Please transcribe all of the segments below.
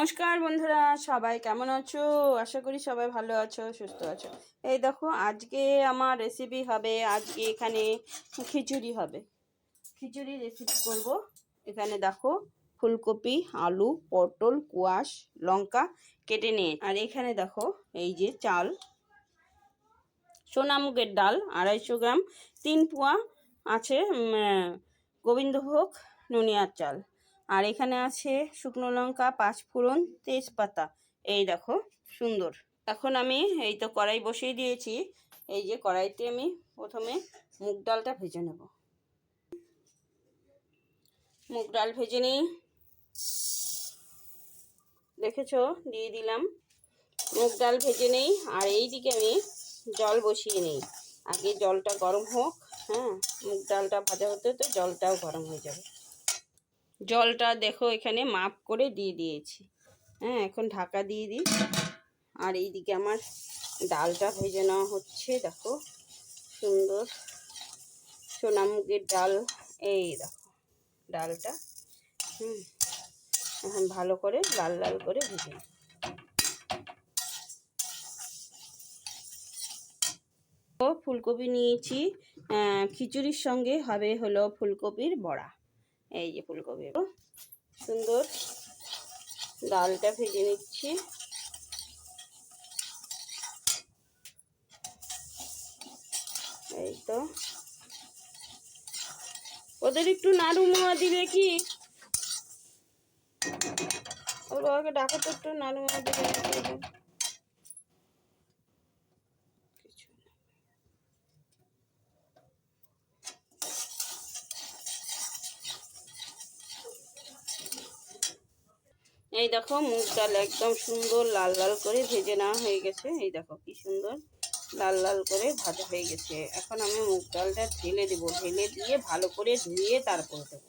নমস্কার বন্ধুরা, সবাই কেমন আছো? আশা করি সবাই ভালো আছো, সুস্থ আছো। এই দেখো, আজকে আমার রেসিপি হবে, আজকে এখানে খিচুড়ি হবে। খিচুড়ি রেসিপি করব। এখানে দেখো, ফুলকপি, আলু, পটল, কুয়াশ, লঙ্কা কেটে নিয়ে। আর এখানে দেখো, এই যে চাল সোনামুগের ডাল, আড়াইশো গ্রাম, তিন পোয়া আছে গোবিন্দভোগ নুনিয়ার চাল। আর এখানে আছে শুকনো লঙ্কা, পাঁচ ফোড়ন, তেজপাতা। এই দেখো, সুন্দর। এখন আমি এই তো কড়াই বসিয়ে দিয়েছি। এই যে কড়াইতে আমি প্রথমে মুগ ডালটা ভেজে নেব। মুগ ডাল ভেজে নিই। দেখেছ? দিয়ে দিলাম। মুগ ডাল ভেজে নেই। আর এই দিকে আমি জল বসিয়ে নিই। আগে জলটা গরম হোক হ্যাঁ? মুগ ডালটা ভাজা হতে হতে জলটাও গরম হয়ে যাবে। জলটা দেখো এখানে মাপ করে দিয়ে দিয়েছি। হ্যাঁ এখন ঢাকা দিয়ে দিই। আর এইদিকে আমার ডালটা ভেজে নেওয়া হচ্ছে, দেখো। সুন্দর। সোনামুগের ডাল, এই দেখো, ডালটা। হুম, এখন ভালো করে লাল লাল করে ভেজে নেব। ফুলকপি নিয়েছি। খিচুড়ির সঙ্গে হবে হলো ফুলকপির বড়া। এই যে ফুলকপি সুন্দর ডালটা ভেজে নিচ্ছি। এই তো। ওদের একটু নাড়ু মোয়া দিবে কি? ওর বাবাকে ডাকো তো একটু নাড়ু মোয়া দিবে। এই দেখো মুগ ডাল একদম সুন্দর লাল লাল করে ভেজে নেওয়া হয়ে গেছে। এই দেখো কি সুন্দর লাল লাল করে ভাজা হয়ে গেছে। এখন আমি মুগ ডালটা ঢেলে দেবো। ঢেলে দিয়ে ভালো করে ধুয়ে তারপর দেবো।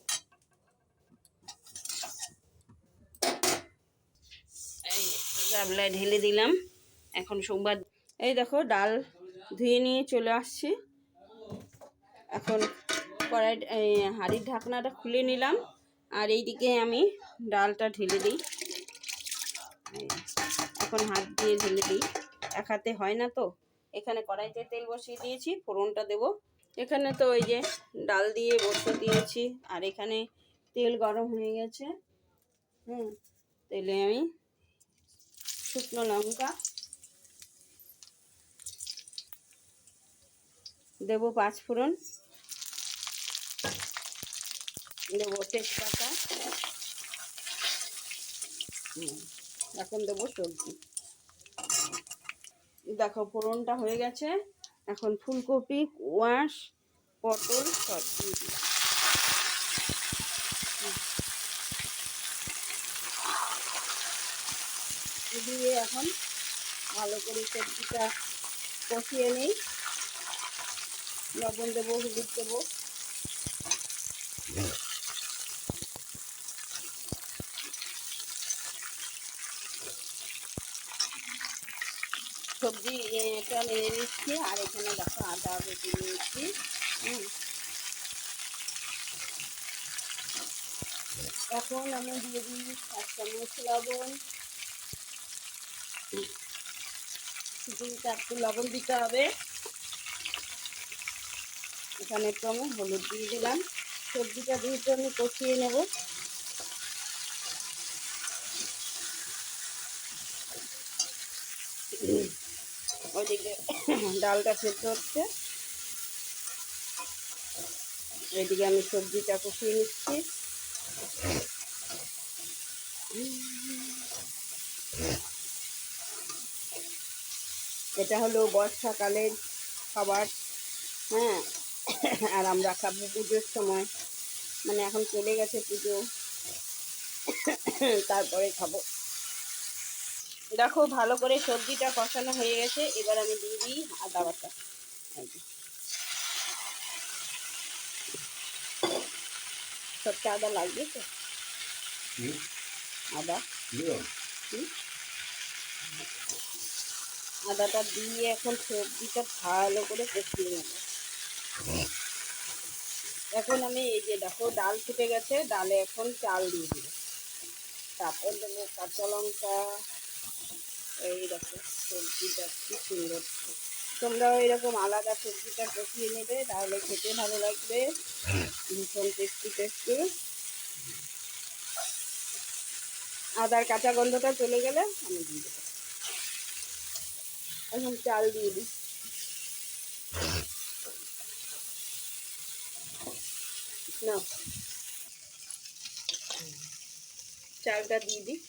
এই গাবলায় ঢেলে দিলাম। এখন সোমবার এই দেখো ডাল ধুয়ে নিয়ে চলে আসছি। এখন কড়াই হাঁড়ির ঢাকনাটা খুলে নিলাম। আর এইদিকে আমি ডালটা ঢেলে দিই। এখন হাত দিয়ে ঢেলে দিই। এক হাতে হয় না তো। এখানে কড়াইতে তেল বসিয়ে দিয়েছি ফোড়নটা দেব। এখানে তো ওই যে ডাল দিয়ে বসে দিয়েছি আর এখানে তেল গরম হয়ে গেছে। হুম তেলে আমি শুকনো লঙ্কা দেবো পাঁচ ফোড়ন। দেবো তেজপাতা। হুম, এখন দেবো সবজি। দেখো, ফোড়নটা হয়ে গেছে। এখন ফুলকপি, কোয়াশ, পটল সব দিয়ে এখন ভালো করে সবজিটা কষিয়ে নেই। লবণ দেবো, হলুদ দেবো। সবজি এটা মেরে নিচ্ছি, আর এখানে দেখো আদা বেটে নিয়েছি। এখন আমি দিয়ে দিই এক চামচ লবণ। দুই চারটে লবণ দিতে হবে। এখানে একটু আমি হলুদ দিয়ে দিলাম। সবজিটা যেহেতু আমি কষিয়ে নেব। ওইদিকে ডালটা সেদ্ধ হচ্ছে। এইদিকে আমি সবজিটা কষিয়ে নিচ্ছি। এটা হলো বর্ষাকালের খাবার হ্যাঁ? আর আমরা খাব পুজোর সময়। মানে এখন চলে গেছে পুজো। তারপরে খাব। দেখো ভালো করে সবজিটা কষানো হয়ে গেছে। এবার আমি দিয়ে দিই আদা বাটা। সবটা আদা লাগবে তো? আদা? আদাটা দিয়ে এখন সবজিটা ভালো করে কষিয়ে নেব। এখন আমি এই যে দেখো ডাল ফুটে গেছে। ডালে এখন চাল দিয়ে দিব। তারপর দেবো কাঁচা লঙ্কা। এই দেখো সবজিটা কি সুন্দর। তোমরাও এরকম আলাদা সবজিটা কষিয়ে নেবে তাহলে খেতে ভালো লাগবে। ভীষণ টেস্টি টেস্টি আদার কাঁচা গন্ধটা চলে গেলে আমি দিয়ে দেবো। এখন চাল দিয়ে দিই। না চালটা দিয়ে দিই।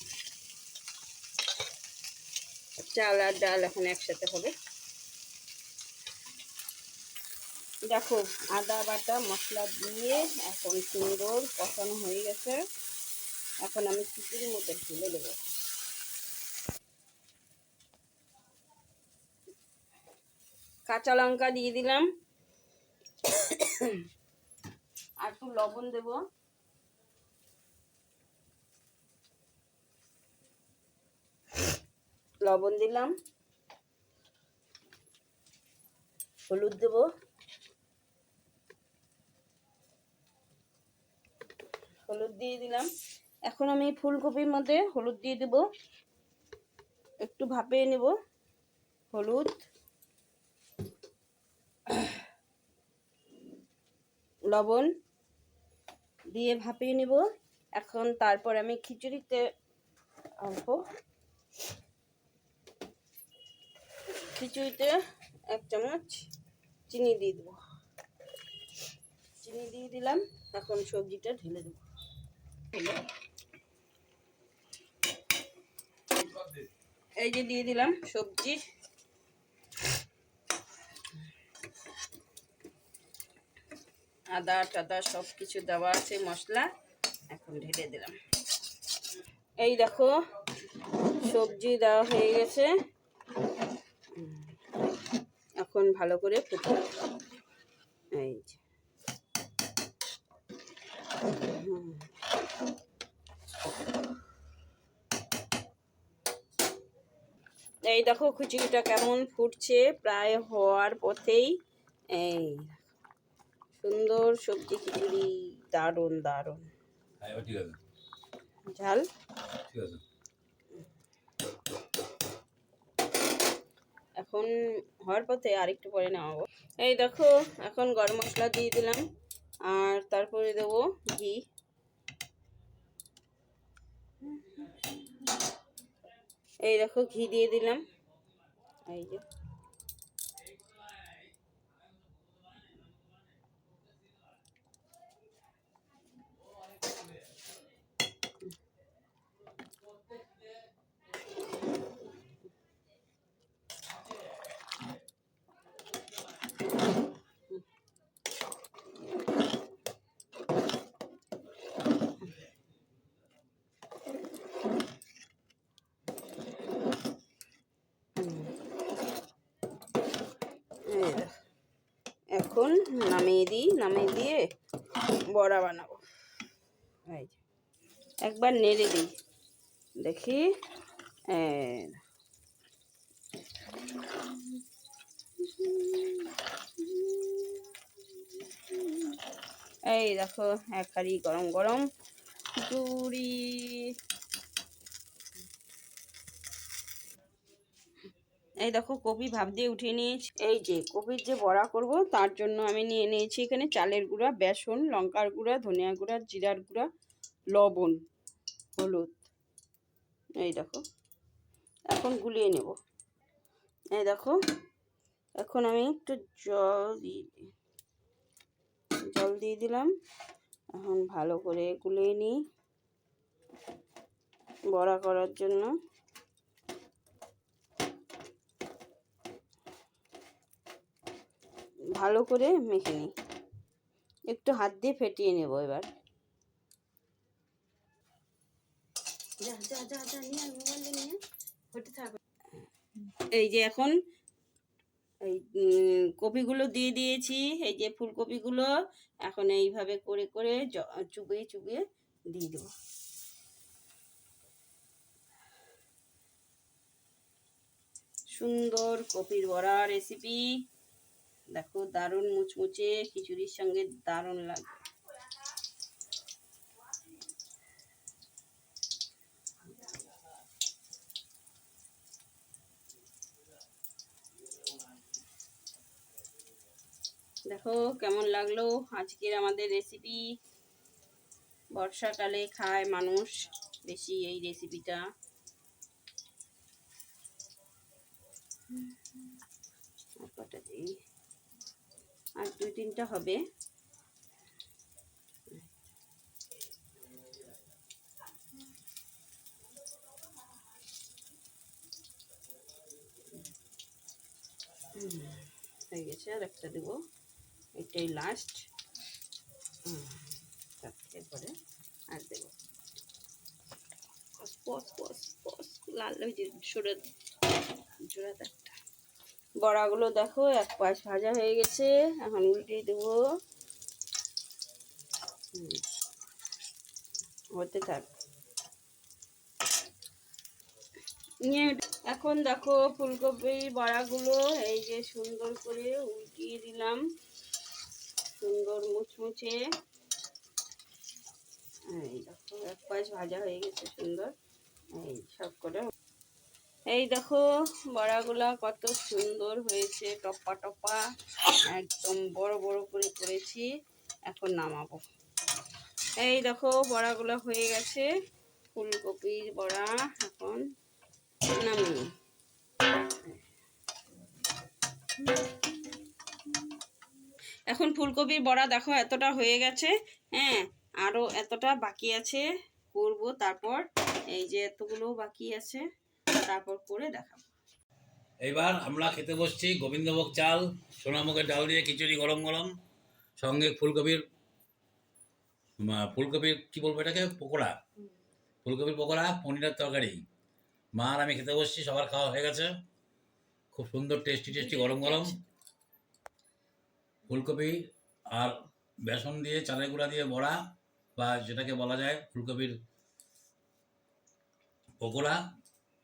চাল আর ডাল এখন একসাথে হবে। দেখো, আদা, বাটা, মশলা দিয়ে এখন সুন্দর কষানো হয়ে গেছে। এখন আমি খিচুড়ির মতো ঢেলে দেবো। কাঁচা লঙ্কা দিয়ে দিলাম। আর একটু লবণ দেব। লবণ দিলাম। হলুদ দেব। হলুদ দিয়ে দিলাম। এখন আমি ফুলকপির মধ্যে হলুদ দিয়ে দেব। একটু ভাপিয়ে নেব। হলুদ। লবণ দিয়ে ভাপিয়ে নেব। এখন তারপর আমি খিচুড়িতে অল্প খিচুড়িতে এক চামচ চিনি দিয়ে দেবো। চিনি দিয়ে দিলাম, এখন সবজিটা ঢেলে দেবো। এই যে দিয়ে দিলাম সবজি। আদা টাদা সব কিছু দেওয়া আছে, মশলা, এখন ঢেলে দিলাম। এই দেখো, সবজি দেওয়া হয়ে গেছে। এখন ভালো করে ফুটে এই যে। এই দেখো খিচুড়িটা কেমন ফুটছে প্রায় হওয়ার পথেই এই সুন্দর সবজি খিচুড়ি দারুণ দারুণ। হ্যাঁ ঝাল? ঠিক আছে। এখন হওয়ার পথে আরেকটু পরে নামাবো এই দেখো, এখন গরম মশলা দিয়ে দিলাম। আর তারপরে দেবো ঘি। এই দেখো, ঘি দিয়ে দিলাম। এই যে এই দেখো। এখন নামিয়ে দিই, নামিয়ে দিয়ে বড়া বানাবো। এই একবার নেড়ে দিই। দেখি, এই দেখো। এক হাঁড়ি গরম গরম খিচুড়ি এই দেখো কপি ভাব দিয়ে উঠিয়ে নিয়েছি। এই যে কপির যে বড়া করব, তার জন্য আমি নিয়ে নিয়েছি এখানে চালের গুঁড়া, বেসন, লঙ্কার গুঁড়া, ধনিয়া গুঁড়া, জিরার গুঁড়া, লবণ, হলুদ। এই দেখো, এখন গুলিয়ে নেব। এই দেখো, এখন আমি একটু জল দিয়ে দিই। জল দিয়ে দিলাম, এখন ভালো করে গুলিয়ে নিই বড়া করার জন্য। ভালো করে মেখে নিই। একটু হাত দিয়ে ফেটিয়ে নেব এবার। এই যে এখন এই কপিগুলো দিয়ে দিয়েছি এই যে ফুলকপিগুলো এখন এইভাবে করে করে চুবিয়ে চুবিয়ে দিয়ে দেবো। সুন্দর কপির বড়া রেসিপি দেখো, দারুণ মুচমুচে খিচুড়ির সঙ্গে দারুণ লাগে। দেখো, কেমন লাগল আজকের আমাদের রেসিপি বর্ষাকালে খায় মানুষ বেশি এই রেসিপিটা দিই আর দুই তিনটা হবে। হয়ে গেছে, আর একটা দেবো। এটাই লাস্ট এরপরে আর দেবো। পস পস পস লাল, ওই যে জোড়া একটা বড়াগুলো দেখো, এক পাশ ভাজা হয়ে গেছে। এখন উল্টিয়ে দেবো। হতে থাক। নিয়ে এখন দেখো ফুলকপি বড়াগুলো, এই যে সুন্দর করে উল্টিয়ে দিলাম। সুন্দর মুচমুচে। এই দেখো, এক পাশ ভাজা হয়ে গেছে সুন্দর। এই সব করে এই দেখো, বড়াগুলা কত সুন্দর হয়েছে টপা টপা একদম বড় বড় করে করেছি, এখন নামাবো। এই দেখো, বড়াগুলো হয়ে গেছে, ফুলকপির বড়া এখন নামিয়ে এখন ফুলকপির বড়া দেখো এতটা হয়ে গেছে হ্যাঁ আরও এতটা বাকি আছে, করব তারপর। এই যে এতগুলো বাকি আছে। তারপর করে দেখাবো। এইবার আমরা খেতে বসছি গোবিন্দভোগ চাল সোনামুখের ডাল দিয়ে খিচুড়ি গরম গরম, সঙ্গে ফুলকপির ফুলকপির কি বলব এটাকে? পকোড়া। ফুলকপির পকোড়া, পনিরের তরকারি। মা আর আমি খেতে বসছি, সবার খাওয়া হয়ে গেছে। খুব সুন্দর টেস্টি টেস্টি গরম গরম। ফুলকপি আর বেসন দিয়ে, চালের গুঁড়া দিয়ে বড়া, বা যেটাকে বলা যায় ফুলকপির পকোড়া।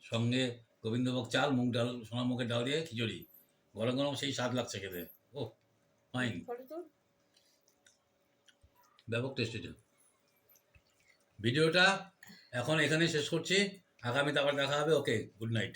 সঙ্গে গোবিন্দভোগ চাল, মুগ ডাল সোনামুখের ডাল দিয়ে খিচুড়ি। গরম গরম সেই স্বাদ লাগছে খেতে। ও ফাইন ব্যাপক টেস্ট এটা ভিডিওটা এখন এখানে শেষ করছি। আগামীতে আবার দেখা হবে। Okay good night